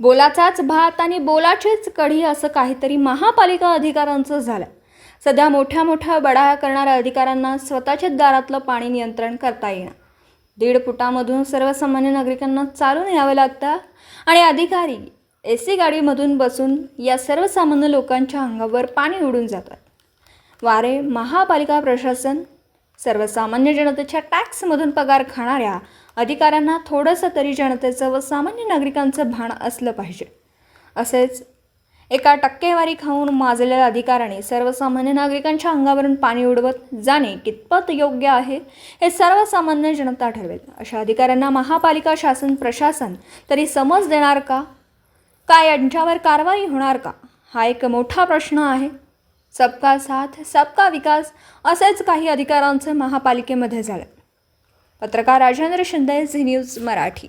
बोलाचाच भात आणि बोलाचीच कढी असं काहीतरी महापालिका अधिकाऱ्यांचं झालं. सध्या मोठ्या मोठ्या बडाया करणाऱ्या अधिकाऱ्यांना स्वतःच्याच दारातलं पाणी नियंत्रण करता येणं दीड फुटामधून सर्वसामान्य नागरिकांना चालून यावं लागतं आणि अधिकारी ए सी गाडीमधून बसून या सर्वसामान्य लोकांच्या अंगावर पाणी उडून जातात. वारे महापालिका प्रशासन सर्वसामान्य जनतेच्या टॅक्समधून पगार खाणाऱ्या अधिकाऱ्यांना थोडंसं तरी जनतेचं व सामान्य नागरिकांचं भान असलं पाहिजे. असेच एका टक्केवारी खाऊन माजलेल्या अधिकाऱ्याने सर्वसामान्य नागरिकांच्या अंगावरून पाणी उडवत जाणे कितपत योग्य आहे हे सर्वसामान्य जनता ठरवेल. अशा अधिकाऱ्यांना महापालिका शासन प्रशासन तरी समज देणार का? काय यांच्यावर कारवाई होणार का? हा एक मोठा प्रश्न आहे. सबका साथ सबका विकास असेच काही अधिकारांचं महापालिकेमध्ये झालं. पत्रकार राजेंद्र शिंदे झी न्यूज मराठी.